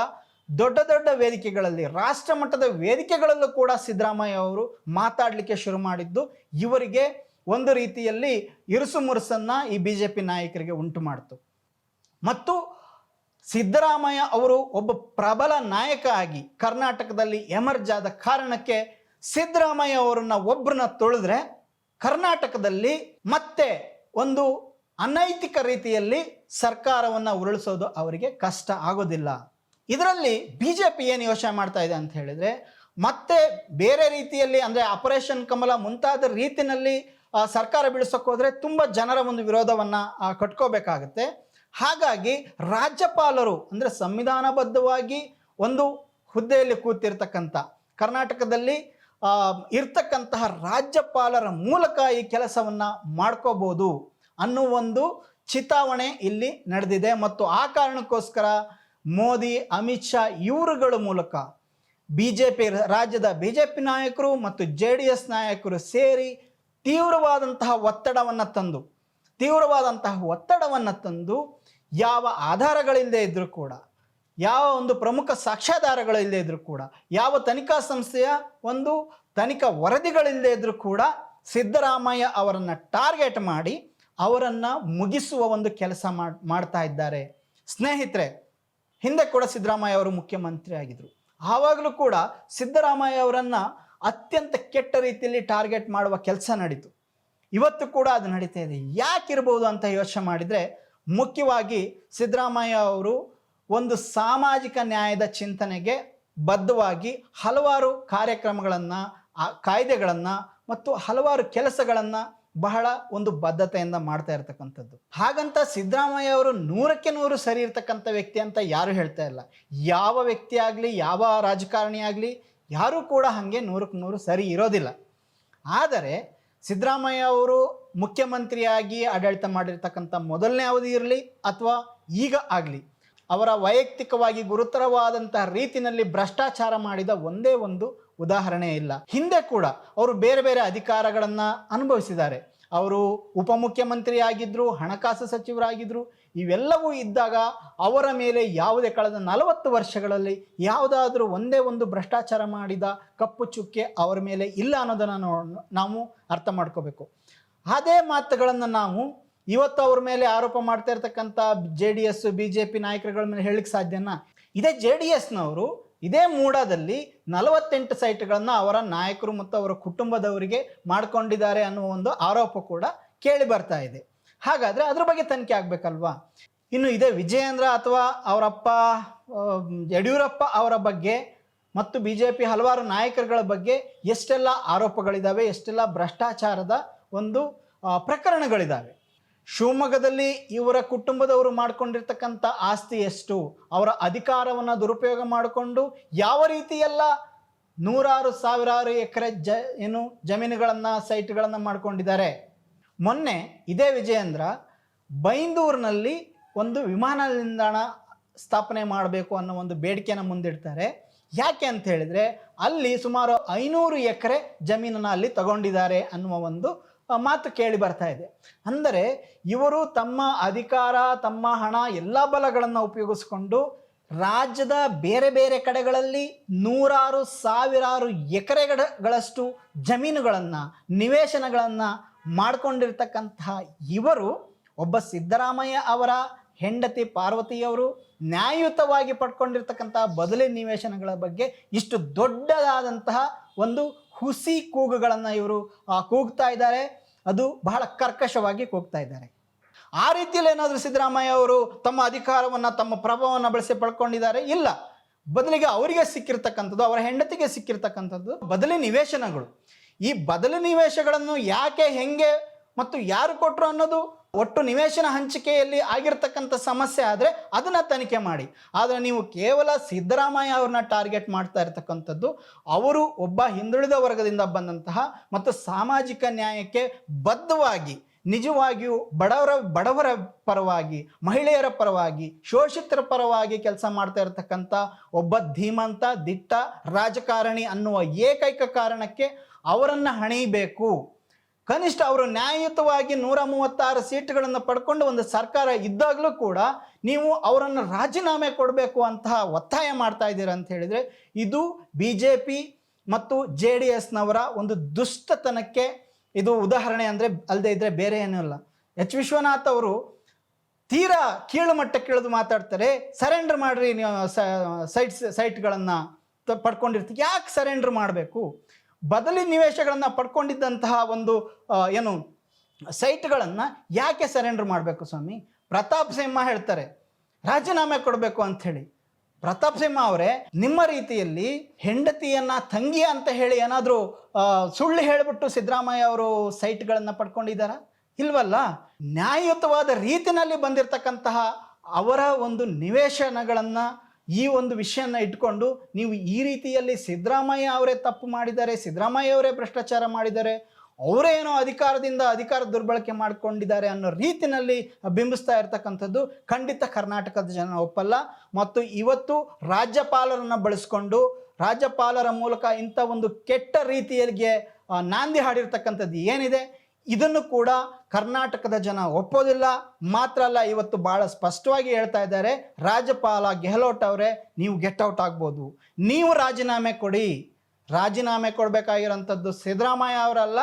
ದೊಡ್ಡ ದೊಡ್ಡ ವೇದಿಕೆಗಳಲ್ಲಿ, ರಾಷ್ಟ್ರ ಮಟ್ಟದ ವೇದಿಕೆಗಳಲ್ಲೂ ಕೂಡ ಸಿದ್ದರಾಮಯ್ಯ ಅವರು ಮಾತಾಡಲಿಕ್ಕೆ ಶುರು ಮಾಡಿದ್ದು, ಇವರಿಗೆ ಒಂದು ರೀತಿಯಲ್ಲಿ ಇರುಸು ಮುರುಸನ್ನು ಈ ಬಿ ಜೆ ಪಿ ನಾಯಕರಿಗೆ ಉಂಟು ಮಾಡಿತು. ಮತ್ತು ಸಿದ್ದರಾಮಯ್ಯ ಅವರು ಒಬ್ಬ ಪ್ರಬಲ ನಾಯಕ ಆಗಿ ಕರ್ನಾಟಕದಲ್ಲಿ ಎಮರ್ಜ್ ಆದ ಕಾರಣಕ್ಕೆ ಸಿದ್ದರಾಮಯ್ಯ ಅವರನ್ನ ಒಬ್ಬರನ್ನ ತೊಳೆದ್ರೆ ಕರ್ನಾಟಕದಲ್ಲಿ ಮತ್ತೆ ಒಂದು ಅನೈತಿಕ ರೀತಿಯಲ್ಲಿ ಸರ್ಕಾರವನ್ನು ಉರುಳಿಸೋದು ಅವರಿಗೆ ಕಷ್ಟ ಆಗೋದಿಲ್ಲ. ಇದರಲ್ಲಿ ಬಿ ಜೆ ಪಿ ಏನು ಯೋಚನೆ ಮಾಡ್ತಾ ಇದೆ ಅಂತ ಹೇಳಿದರೆ ಮತ್ತೆ ಬೇರೆ ರೀತಿಯಲ್ಲಿ ಅಂದರೆ ಆಪರೇಷನ್ ಕಮಲ ಮುಂತಾದ ರೀತಿಯಲ್ಲಿ ಸರ್ಕಾರ ಹೋದರೆ ತುಂಬ ಜನರ ಒಂದು ವಿರೋಧವನ್ನು ಕಟ್ಕೋಬೇಕಾಗತ್ತೆ. ಹಾಗಾಗಿ ರಾಜ್ಯಪಾಲರು ಅಂದರೆ ಸಂವಿಧಾನಬದ್ಧವಾಗಿ ಒಂದು ಹುದ್ದೆಯಲ್ಲಿ ಕೂತಿರ್ತಕ್ಕಂಥ ಕರ್ನಾಟಕದಲ್ಲಿ ಇರ್ತಕ್ಕಂತಹ ರಾಜ್ಯಪಾಲರ ಮೂಲಕ ಈ ಕೆಲಸವನ್ನು ಮಾಡ್ಕೋಬೋದು ಅನ್ನೋ ಒಂದು ಚಿತಾವಣೆ ಇಲ್ಲಿ ನಡೆದಿದೆ. ಮತ್ತು ಆ ಕಾರಣಕ್ಕೋಸ್ಕರ ಮೋದಿ, ಅಮಿತ್ ಶಾ ಇವರುಗಳ ಮೂಲಕ ಬಿ ಜೆ ಪಿ ರಾಜ್ಯದ ಬಿ ಜೆ ಪಿ ನಾಯಕರು ಮತ್ತು ಜೆ ಡಿ ಎಸ್ ನಾಯಕರು ಸೇರಿ ತೀವ್ರವಾದಂತಹ ಒತ್ತಡವನ್ನು ತಂದು, ತೀವ್ರವಾದಂತಹ ಒತ್ತಡವನ್ನು ತಂದು ಯಾವ ಆಧಾರಗಳಿಲ್ಲದೆ ಇದ್ದರೂ ಕೂಡ ಯಾವ ಒಂದು ಪ್ರಮುಖ ಸಾಕ್ಷ್ಯಾಧಾರಗಳಿಲ್ಲದೆ ಇದ್ದರೂ ಕೂಡ, ಯಾವ ತನಿಖಾ ಸಂಸ್ಥೆಯ ಒಂದು ತನಿಖಾ ವರದಿಗಳಿಲ್ಲದೆ ಇದ್ದರೂ ಕೂಡ ಸಿದ್ದರಾಮಯ್ಯ ಅವರನ್ನು ಟಾರ್ಗೆಟ್ ಮಾಡಿ ಅವರನ್ನು ಮುಗಿಸುವ ಒಂದು ಕೆಲಸ ಮಾಡ್, ಮಾಡ್ತಾ ಇದ್ದಾರೆ. ಸ್ನೇಹಿತರೆ, ಹಿಂದೆ ಕೂಡ ಸಿದ್ದರಾಮಯ್ಯ ಅವರು ಮುಖ್ಯಮಂತ್ರಿ ಆಗಿದ್ದರು ಆವಾಗಲೂ ಕೂಡ ಸಿದ್ದರಾಮಯ್ಯ ಅವರನ್ನು ಅತ್ಯಂತ ಕೆಟ್ಟ ರೀತಿಯಲ್ಲಿ ಟಾರ್ಗೆಟ್ ಮಾಡುವ ಕೆಲಸ ನಡೀತು. ಇವತ್ತು ಕೂಡ ಅದು ನಡೀತಾ ಇದೆ. ಯಾಕಿರ್ಬೋದು ಅಂತ ಯೋಚನೆ ಮಾಡಿದರೆ, ಮುಖ್ಯವಾಗಿ ಸಿದ್ದರಾಮಯ್ಯ ಅವರು ಒಂದು ಸಾಮಾಜಿಕ ನ್ಯಾಯದ ಚಿಂತನೆಗೆ ಬದ್ಧವಾಗಿ ಹಲವಾರು ಕಾರ್ಯಕ್ರಮಗಳನ್ನು ಕಾಯ್ದೆಗಳನ್ನು ಮತ್ತು ಹಲವಾರು ಕೆಲಸಗಳನ್ನು ಬಹಳ ಒಂದು ಬದ್ಧತೆಯಿಂದ ಮಾಡ್ತಾ ಇರ್ತಕ್ಕಂಥದ್ದು. ಹಾಗಂತ ಸಿದ್ದರಾಮಯ್ಯ ಅವರು ನೂರಕ್ಕೆ ನೂರು ಸರಿ ಇರ್ತಕ್ಕಂಥ ವ್ಯಕ್ತಿ ಅಂತ ಯಾರು ಹೇಳ್ತಾ ಇಲ್ಲ. ಯಾವ ವ್ಯಕ್ತಿ ಆಗಲಿ, ಯಾವ ರಾಜಕಾರಣಿ ಆಗಲಿ, ಯಾರೂ ಕೂಡ ಹಾಗೆ ನೂರಕ್ಕೆ ನೂರು ಸರಿ ಇರೋದಿಲ್ಲ. ಆದರೆ ಸಿದ್ದರಾಮಯ್ಯ ಅವರು ಮುಖ್ಯಮಂತ್ರಿಯಾಗಿ ಆಡಳಿತ ಮಾಡಿರ್ತಕ್ಕಂಥ ಮೊದಲನೇ ಅವಧಿ ಇರಲಿ ಅಥವಾ ಈಗ ಆಗಲಿ ಅವರ ವೈಯಕ್ತಿಕವಾಗಿ ಗುರುತರವಾದಂತಹ ರೀತಿಯಲ್ಲಿ ಭ್ರಷ್ಟಾಚಾರ ಮಾಡಿದ ಒಂದೇ ಒಂದು ಉದಾಹರಣೆ ಇಲ್ಲ. ಹಿಂದೆ ಕೂಡ ಅವರು ಬೇರೆ ಬೇರೆ ಅಧಿಕಾರಗಳನ್ನು ಅನುಭವಿಸಿದ್ದಾರೆ. ಅವರು ಉಪಮುಖ್ಯಮಂತ್ರಿ ಆಗಿದ್ರು ಹಣಕಾಸು ಸಚಿವರಾಗಿದ್ದರು ಇವೆಲ್ಲವೂ ಇದ್ದಾಗ ಅವರ ಮೇಲೆ ಯಾವುದೇ ಕಳೆದ ನಲವತ್ತು ವರ್ಷಗಳಲ್ಲಿ ಯಾವುದಾದ್ರೂ ಒಂದೇ ಒಂದು ಭ್ರಷ್ಟಾಚಾರ ಮಾಡಿದ ಕಪ್ಪು ಚುಕ್ಕೆ ಅವರ ಮೇಲೆ ಇಲ್ಲ ಅನ್ನೋದನ್ನು ನಾವು ಅರ್ಥ ಮಾಡ್ಕೋಬೇಕು. ಅದೇ ಮಾತುಗಳನ್ನು ನಾವು ಇವತ್ತು ಅವ್ರ ಮೇಲೆ ಆರೋಪ ಮಾಡ್ತಾ ಇರ್ತಕ್ಕಂಥ J D S B J P ನಾಯಕರುಗಳ ಮೇಲೆ ಹೇಳಲಿಕ್ಕೆ ಸಾಧ್ಯನಾ? ಇದೇ ಜೆ ಡಿ ಎಸ್ನವರು ಇದೇ ಮೂಡಾದಲ್ಲಿ ನಲವತ್ತೆಂಟು ಸೈಟ್ಗಳನ್ನು ಅವರ ನಾಯಕರು ಮತ್ತು ಅವರ ಕುಟುಂಬದವರಿಗೆ ಮಾಡ್ಕೊಂಡಿದ್ದಾರೆ ಅನ್ನುವ ಒಂದು ಆರೋಪ ಕೂಡ ಕೇಳಿ ಬರ್ತಾ ಇದೆ. ಹಾಗಾದ್ರೆ ಅದ್ರ ಬಗ್ಗೆ ತನಿಖೆ ಆಗಬೇಕಲ್ವಾ? ಇನ್ನು ಇದೇ ವಿಜಯೇಂದ್ರ ಅಥವಾ ಅವರಪ್ಪ ಯಡಿಯೂರಪ್ಪ ಅವರ ಬಗ್ಗೆ ಮತ್ತು ಬಿ ಜೆ ಪಿ ಹಲವಾರು ನಾಯಕರುಗಳ ಬಗ್ಗೆ ಎಷ್ಟೆಲ್ಲ ಆರೋಪಗಳಿದ್ದಾವೆ ಎಷ್ಟೆಲ್ಲ ಭ್ರಷ್ಟಾಚಾರದ ಒಂದು ಪ್ರಕರಣಗಳಿದ್ದಾವೆ ಶಿವಮೊಗ್ಗದಲ್ಲಿ ಇವರ ಕುಟುಂಬದವರು ಮಾಡಿಕೊಂಡಿರ್ತಕ್ಕಂಥ ಆಸ್ತಿ ಎಷ್ಟು? ಅವರ ಅಧಿಕಾರವನ್ನು ದುರುಪಯೋಗ ಮಾಡಿಕೊಂಡು ಯಾವ ರೀತಿಯೆಲ್ಲ ನೂರಾರು, ಸಾವಿರಾರು ಎಕರೆ ಜ, ಏನು ಜಮೀನುಗಳನ್ನು, ಸೈಟ್ಗಳನ್ನು ಮಾಡ್ಕೊಂಡಿದ್ದಾರೆ? ಮೊನ್ನೆ ಇದೇ ವಿಜಯೇಂದ್ರ ಬೈಂದೂರಿನಲ್ಲಿ ಒಂದು ವಿಮಾನ ನಿಲ್ದಾಣ ಸ್ಥಾಪನೆ ಮಾಡಬೇಕು ಅನ್ನೋ ಒಂದು ಬೇಡಿಕೆಯನ್ನು ಮುಂದಿಡ್ತಾರೆ. ಯಾಕೆ ಅಂತ ಹೇಳಿದರೆ ಅಲ್ಲಿ ಸುಮಾರು ಐನೂರು ಎಕರೆ ಜಮೀನನ್ನು ಅಲ್ಲಿ ತಗೊಂಡಿದ್ದಾರೆ ಅನ್ನುವ ಒಂದು ಮಾತು ಕೇಳಿ ಬರ್ತಾ ಇದೆ. ಅಂದರೆ ಇವರು ತಮ್ಮ ಅಧಿಕಾರ, ತಮ್ಮ ಹಣ, ಎಲ್ಲ ಬಲಗಳನ್ನು ಉಪಯೋಗಿಸ್ಕೊಂಡು ರಾಜ್ಯದ ಬೇರೆ ಬೇರೆ ಕಡೆಗಳಲ್ಲಿ ನೂರಾರು, ಸಾವಿರಾರು ಎಕರೆಗಳಷ್ಟು ಜಮೀನುಗಳನ್ನು, ನಿವೇಶನಗಳನ್ನು ಮಾಡಿಕೊಂಡಿರ್ತಕ್ಕಂತಹ ಇವರು ಒಬ್ಬ ಸಿದ್ದರಾಮಯ್ಯ ಅವರ ಹೆಂಡತಿ ಪಾರ್ವತಿಯವರು ನ್ಯಾಯಯುತವಾಗಿ ಪಡ್ಕೊಂಡಿರ್ತಕ್ಕಂತಹ ಬದಲಿ ನಿವೇಶನಗಳ ಬಗ್ಗೆ ಇಷ್ಟು ದೊಡ್ಡದಾದಂತಹ ಒಂದು ಹುಸಿ ಕೂಗುಗಳನ್ನು ಇವರು ಕೂಗ್ತಾ ಇದ್ದಾರೆ. ಅದು ಬಹಳ ಕರ್ಕಶವಾಗಿ ಕೂಗ್ತಾ ಇದ್ದಾರೆ. ಆ ರೀತಿಯಲ್ಲಿ ಏನಾದರೂ ಸಿದ್ದರಾಮಯ್ಯ ಅವರು ತಮ್ಮ ಅಧಿಕಾರವನ್ನು, ತಮ್ಮ ಪ್ರಭಾವವನ್ನು ಬಳಸಿ ಪಡ್ಕೊಂಡಿದ್ದಾರೆ? ಇಲ್ಲ. ಬದಲಿಗೆ ಅವರಿಗೆ ಸಿಕ್ಕಿರ್ತಕ್ಕಂಥದ್ದು, ಅವರ ಹೆಂಡತಿಗೆ ಸಿಕ್ಕಿರ್ತಕ್ಕಂಥದ್ದು ಬದಲಿ ನಿವೇಶನಗಳು. ಈ ಬದಲಿ ನಿವೇಶಗಳನ್ನು ಯಾಕೆ, ಹೆಂಗೆ ಮತ್ತು ಯಾರು ಕೊಟ್ಟರು ಅನ್ನೋದು ಒಟ್ಟು ನಿವೇಶನ ಹಂಚಿಕೆಯಲ್ಲಿ ಆಗಿರ್ತಕ್ಕಂಥ ಸಮಸ್ಯೆ ಆದರೆ ಅದನ್ನು ತನಿಖೆ ಮಾಡಿ. ಆದರೆ ನೀವು ಕೇವಲ ಸಿದ್ದರಾಮಯ್ಯ ಅವ್ರನ್ನ ಟಾರ್ಗೆಟ್ ಮಾಡ್ತಾ ಇರತಕ್ಕಂಥದ್ದು, ಅವರು ಒಬ್ಬ ಹಿಂದುಳಿದ ವರ್ಗದಿಂದ ಬಂದಂತಹ ಮತ್ತು ಸಾಮಾಜಿಕ ನ್ಯಾಯಕ್ಕೆ ಬದ್ಧವಾಗಿ, ನಿಜವಾಗಿಯೂ ಬಡವರ ಬಡವರ ಪರವಾಗಿ, ಮಹಿಳೆಯರ ಪರವಾಗಿ, ಶೋಷಿತರ ಪರವಾಗಿ ಕೆಲಸ ಮಾಡ್ತಾ ಇರತಕ್ಕಂಥ ಒಬ್ಬ ಧೀಮಂತ, ದಿಟ್ಟ, ರಾಜಕಾರಣಿ ಅನ್ನುವ ಏಕೈಕ ಕಾರಣಕ್ಕೆ ಅವರನ್ನು ಹಣಿಬೇಕು ಕನಿಷ್ಠ ಅವರು ನ್ಯಾಯಯುತವಾಗಿ ನೂರ ಮೂವತ್ತಾರು ಸೀಟ್ಗಳನ್ನು ಪಡ್ಕೊಂಡು ಒಂದು ಸರ್ಕಾರ ಇದ್ದಾಗಲೂ ಕೂಡ ನೀವು ಅವರನ್ನು ರಾಜೀನಾಮೆ ಕೊಡಬೇಕು ಅಂತಹ ಒತ್ತಾಯ ಮಾಡ್ತಾ ಇದ್ದೀರಾ ಅಂತ ಹೇಳಿದರೆ ಇದು ಬಿ ಜೆ ಪಿ ಮತ್ತು ಜೆ ಡಿ ಎಸ್ನವರ ಒಂದು ದುಷ್ಟತನಕ್ಕೆ ಇದು ಉದಾಹರಣೆ ಅಂದರೆ ಅಲ್ಲದೆ ಇದ್ದರೆ ಬೇರೆ ಏನೂ ಇಲ್ಲ. ಎಚ್ ವಿಶ್ವನಾಥ್ ಅವರು ತೀರಾ ಕೀಳು ಮಟ್ಟಕ್ಕೆ ಇಳಿದು ಮಾತಾಡ್ತಾರೆ, ಸರೆಂಡರ್ ಮಾಡಿರಿ ನೀವು ಸೈಟ್ಸ್, ಸೈಟ್ಗಳನ್ನು ಪಡ್ಕೊಂಡಿರ್ತೀವಿ ಯಾಕೆ ಸರೆಂಡರ್ ಮಾಡಬೇಕು? ಬದಲಿ ನಿವೇಶಗಳನ್ನು ಪಡ್ಕೊಂಡಿದ್ದಂತಹ ಒಂದು ಏನು, ಸೈಟ್ಗಳನ್ನು ಯಾಕೆ ಸರೆಂಡರ್ ಮಾಡಬೇಕು ಸ್ವಾಮಿ? ಪ್ರತಾಪ್ ಸಿಂಹ ಹೇಳ್ತಾರೆ, ರಾಜೀನಾಮೆ ಕೊಡಬೇಕು ಅಂಥೇಳಿ ಪ್ರತಾಪ್ ಸಿಂಹ ಅವರೇ, ನಿಮ್ಮ ರೀತಿಯಲ್ಲಿ ಹೆಂಡತಿಯನ್ನು ತಂಗಿ ಅಂತ ಹೇಳಿ ಏನಾದರೂ ಸುಳ್ಳು ಹೇಳಿಬಿಟ್ಟು ಸಿದ್ದರಾಮಯ್ಯ ಅವರು ಸೈಟ್ಗಳನ್ನು ಪಡ್ಕೊಂಡಿದ್ದಾರಾ? ಇಲ್ವಲ್ಲ? ನ್ಯಾಯಯುತವಾದ ರೀತಿನಲ್ಲಿ ಬಂದಿರತಕ್ಕಂತಹ ಅವರ ಒಂದು ನಿವೇಶನಗಳನ್ನು ಈ ಒಂದು ವಿಷಯನ ಇಟ್ಕೊಂಡು ನೀವು ಈ ರೀತಿಯಲ್ಲಿ ಸಿದ್ದರಾಮಯ್ಯ ಅವರೇ ತಪ್ಪು ಮಾಡಿದ್ದಾರೆ, ಸಿದ್ದರಾಮಯ್ಯ ಅವರೇ ಭ್ರಷ್ಟಾಚಾರ ಮಾಡಿದ್ದಾರೆ ಅವರೇನೋ ಅಧಿಕಾರದಿಂದ ಅಧಿಕಾರ ದುರ್ಬಳಕೆ ಮಾಡಿಕೊಂಡಿದ್ದಾರೆ ಅನ್ನೋ ರೀತಿನಲ್ಲಿ ಬಿಂಬಿಸ್ತಾ ಇರ್ತಕ್ಕಂಥದ್ದು ಖಂಡಿತ ಕರ್ನಾಟಕದ ಜನ ಒಪ್ಪಲ್ಲ. ಮತ್ತು ಇವತ್ತು ರಾಜ್ಯಪಾಲರನ್ನು ಬಳಸ್ಕೊಂಡು ರಾಜ್ಯಪಾಲರ ಮೂಲಕ ಇಂಥ ಒಂದು ಕೆಟ್ಟ ರೀತಿಯಲ್ಲಿಗೆ ನಾಂದಿ ಹಾಡಿರ್ತಕ್ಕಂಥದ್ದು ಏನಿದೆ? ಇದನ್ನು ಕೂಡ ಕರ್ನಾಟಕದ ಜನ ಒಪ್ಪೋದಿಲ್ಲ. ಮಾತ್ರ ಅಲ್ಲ, ಇವತ್ತು ಭಾಳ ಸ್ಪಷ್ಟವಾಗಿ ಹೇಳ್ತಾ ಇದ್ದಾರೆ. ರಾಜ್ಯಪಾಲ ಗೆಹ್ಲೋಟ್ ಅವರೇ, ನೀವು ಗೆಟ್ ಔಟ್ ಆಗ್ಬೋದು. ನೀವು ರಾಜೀನಾಮೆ ಕೊಡಿ. ರಾಜೀನಾಮೆ ಕೊಡಬೇಕಾಗಿರೋಂಥದ್ದು ಸಿದ್ದರಾಮಯ್ಯ ಅವರಲ್ಲ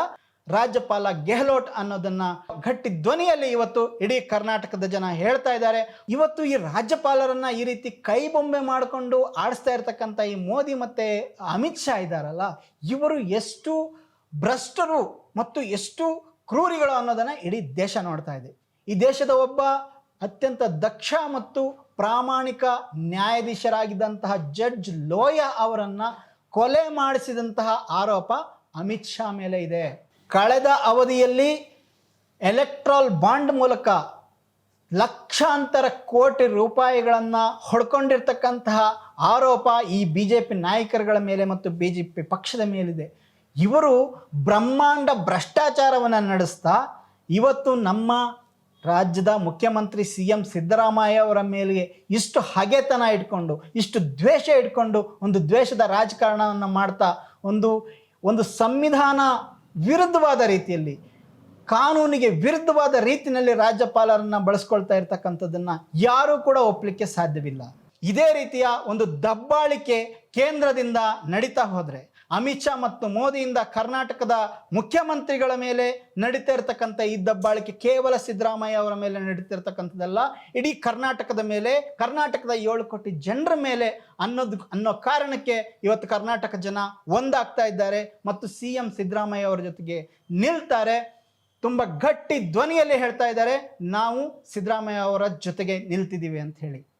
ರಾಜ್ಯಪಾಲ ಗೆಹ್ಲೋಟ್ ಅನ್ನೋದನ್ನ ಗಟ್ಟಿ ಧ್ವನಿಯಲ್ಲಿ ಇವತ್ತು ಇಡೀ ಕರ್ನಾಟಕದ ಜನ ಹೇಳ್ತಾ ಇದ್ದಾರೆ. ಇವತ್ತು ಈ ರಾಜ್ಯಪಾಲರನ್ನ ಈ ರೀತಿ ಕೈ ಬೊಂಬೆ ಮಾಡಿಕೊಂಡು ಆಡಿಸ್ತಾ ಇರ್ತಕ್ಕಂಥ ಈ ಮೋದಿ ಮತ್ತೆ ಅಮಿತ್ ಶಾ ಇದ್ದಾರಲ್ಲ, ಇವರು ಎಷ್ಟು ಭ್ರಷ್ಟರು ಮತ್ತು ಎಷ್ಟು ಕ್ರೂರಿಗಳು ಅನ್ನೋದನ್ನು ಇಡೀ ದೇಶ ನೋಡ್ತಾ ಇದೆ. ಈ ದೇಶದ ಒಬ್ಬ ಅತ್ಯಂತ ದಕ್ಷ ಮತ್ತು ಪ್ರಾಮಾಣಿಕ ನ್ಯಾಯಾಧೀಶರಾಗಿದ್ದಂತಹ ಜಡ್ಜ್ ಲೋಯಾ ಅವರನ್ನು ಕೊಲೆ ಮಾಡಿಸಿದಂತಹ ಆರೋಪ ಅಮಿತ್ ಶಾ ಮೇಲೆ ಇದೆ. ಕಳೆದ ಅವಧಿಯಲ್ಲಿ ಎಲೆಕ್ಟ್ರಾಲ್ ಬಾಂಡ್ ಮೂಲಕ ಲಕ್ಷಾಂತರ ಕೋಟಿ ರೂಪಾಯಿಗಳನ್ನು ಹೊಡ್ಕೊಂಡಿರ್ತಕ್ಕಂತಹ ಆರೋಪ ಈ ಬಿ ಜೆ ಪಿ ನಾಯಕರುಗಳ ಮೇಲೆ ಮತ್ತು ಬಿ ಜೆ ಪಿ ಪಕ್ಷದ ಮೇಲಿದೆ. ಇವರು ಬ್ರಹ್ಮಾಂಡ ಭ್ರಷ್ಟಾಚಾರವನ್ನು ನಡೆಸ್ತಾ ಇವತ್ತು ನಮ್ಮ ರಾಜ್ಯದ ಮುಖ್ಯಮಂತ್ರಿ ಸಿ ಎಂ ಸಿದ್ದರಾಮಯ್ಯ ಅವರ ಮೇಲೆ ಇಷ್ಟು ಹಗೆತನ ಇಟ್ಕೊಂಡು, ಇಷ್ಟು ದ್ವೇಷ ಇಟ್ಕೊಂಡು, ಒಂದು ದ್ವೇಷದ ರಾಜಕಾರಣವನ್ನು ಮಾಡ್ತಾ, ಒಂದು ಒಂದು ಸಂವಿಧಾನ ವಿರುದ್ಧವಾದ ರೀತಿಯಲ್ಲಿ, ಕಾನೂನಿಗೆ ವಿರುದ್ಧವಾದ ರೀತಿಯಲ್ಲಿ ರಾಜ್ಯಪಾಲರನ್ನು ಬಳಸ್ಕೊಳ್ತಾ ಇರ್ತಕ್ಕಂಥದ್ದನ್ನು ಯಾರೂ ಕೂಡ ಒಪ್ಪಲಿಕ್ಕೆ ಸಾಧ್ಯವಿಲ್ಲ. ಇದೇ ರೀತಿಯ ಒಂದು ದಬ್ಬಾಳಿಕೆ ಕೇಂದ್ರದಿಂದ ನಡೀತಾ ಹೋದರೆ ಅಮಿತ್ ಶಾ ಮತ್ತು ಮೋದಿಯಿಂದ ಕರ್ನಾಟಕದ ಮುಖ್ಯಮಂತ್ರಿಗಳ ಮೇಲೆ ನಡೀತಾ ಇರತಕ್ಕಂಥ ಈ ದಬ್ಬಾಳಿಕೆ ಕೇವಲ ಸಿದ್ದರಾಮಯ್ಯ ಅವರ ಮೇಲೆ ನಡೀತಿರ್ತಕ್ಕಂಥದ್ದಲ್ಲ ಇಡೀ ಕರ್ನಾಟಕದ ಮೇಲೆ, ಕರ್ನಾಟಕದ ಏಳು ಕೋಟಿ ಜನರ ಮೇಲೆ ಅನ್ನೋದು ಅನ್ನೋ ಕಾರಣಕ್ಕೆ ಇವತ್ತು ಕರ್ನಾಟಕ ಜನ ಒಂದಾಗ್ತಾ ಇದ್ದಾರೆ ಮತ್ತು ಸಿ ಎಂ ಸಿದ್ದರಾಮಯ್ಯ ಅವರ ಜೊತೆಗೆ ನಿಲ್ತಾರೆ. ತುಂಬ ಗಟ್ಟಿ ಧ್ವನಿಯಲ್ಲಿ ಹೇಳ್ತಾ ಇದ್ದಾರೆ, ನಾವು ಸಿದ್ದರಾಮಯ್ಯ ಅವರ ಜೊತೆಗೆ ನಿಲ್ತಿದ್ದೀವಿ ಅಂತ ಹೇಳಿ.